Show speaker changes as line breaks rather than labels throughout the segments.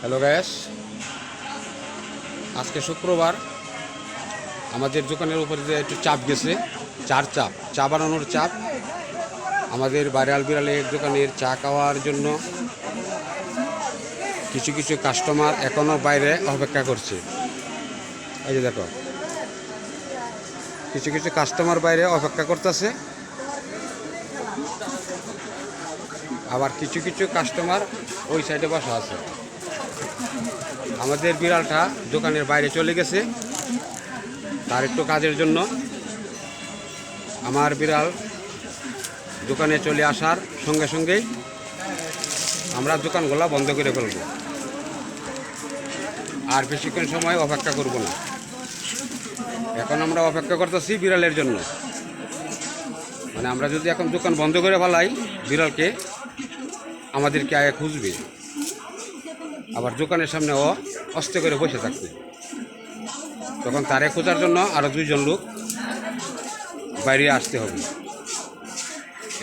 Hello gas আজকে শুক্রবার। আমাদের দোকানের উপরে যে একটু চাপ গেছে, চার চাপ, চা বানানোর চাপ। আমাদের বাড়াল বিড়ালের দোকানের চা খাওয়ার জন্য কিছু কিছু কাস্টমার এখনও বাইরে অপেক্ষা করছে। এই যে দেখো, কিছু কিছু কাস্টমার বাইরে অপেক্ষা করতেছে। আবার কিছু কিছু কাস্টমার ওই সাইডে বসা আছে। আমাদের বিড়ালটা দোকানের বাইরে চলে গেছে। তার একটু কাজের জন্য আমার বিড়াল দোকানে চলে আসার সঙ্গে সঙ্গেই আমরা দোকানগুলো বন্ধ করে ফেলব। আর বেশিক্ষণ সময় অপেক্ষা করব না। এখন আমরা অপেক্ষা করতেছি বিড়ালের জন্য। মানে আমরা যদি এখন দোকান বন্ধ করে ফেলাই, বিড়ালকে আমাদেরকে আগে খুঁজবে। আবার দোকানের সামনে ও অস্তে করে বসে থাকবে তখন তারে খোঁজার জন্য আরও দুইজন লোক বাইরে আসতে হবে।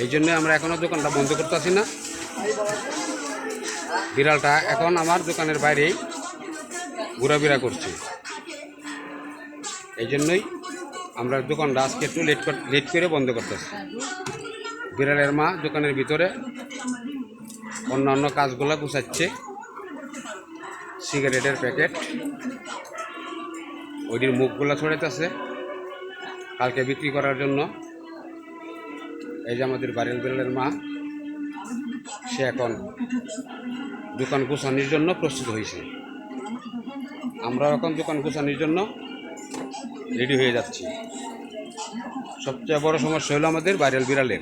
এই জন্য আমরা এখনও দোকানটা বন্ধ করতেছি না। বিড়ালটা এখন আমার দোকানের বাইরেই ঘোরাফেরা করছে। এই জন্যই আমরা দোকানটা আজকে একটু লেট লেট করে বন্ধ করতেছি। বিড়ালের মা দোকানের ভিতরে অন্যান্য কাজগুলো গুছাচ্ছে। সিগারেটের প্যাকেট। ওইটির মুখগুলো ছড়াইতেছে। কালকে বিক্রি করার জন্য। এই যে আমাদের বাড়ির বিড়ালের মা, সে এখন দোকান গোছানির জন্য প্রস্তুত হয়েছে। আমরাও এখন দোকান গোছানির জন্য রেডি হয়ে যাচ্ছি। সবচেয়ে বড় সমস্যা হলো আমাদের বাইরের বিড়ালের।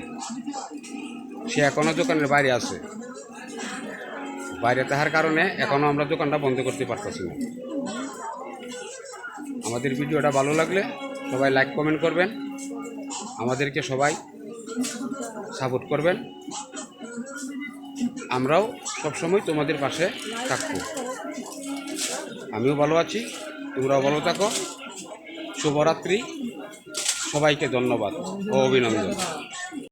সে এখনও দোকানের বাইরে আছে। বাইরে থাকার কারণে এখনও আমরা দোকানটা বন্ধ করতে পারতেছি না। আমাদের ভিডিওটা ভালো লাগলে সবাই লাইক কমেন্ট করবেন। আমাদেরকে সবাই সাপোর্ট করবেন। আমরাও সবসময় তোমাদের পাশে থাকব। আমিও ভালো আছি, তোমরাও ভালো থাকো। শুভরাত্রি। সবাইকে ধন্যবাদ ও অভিনন্দন।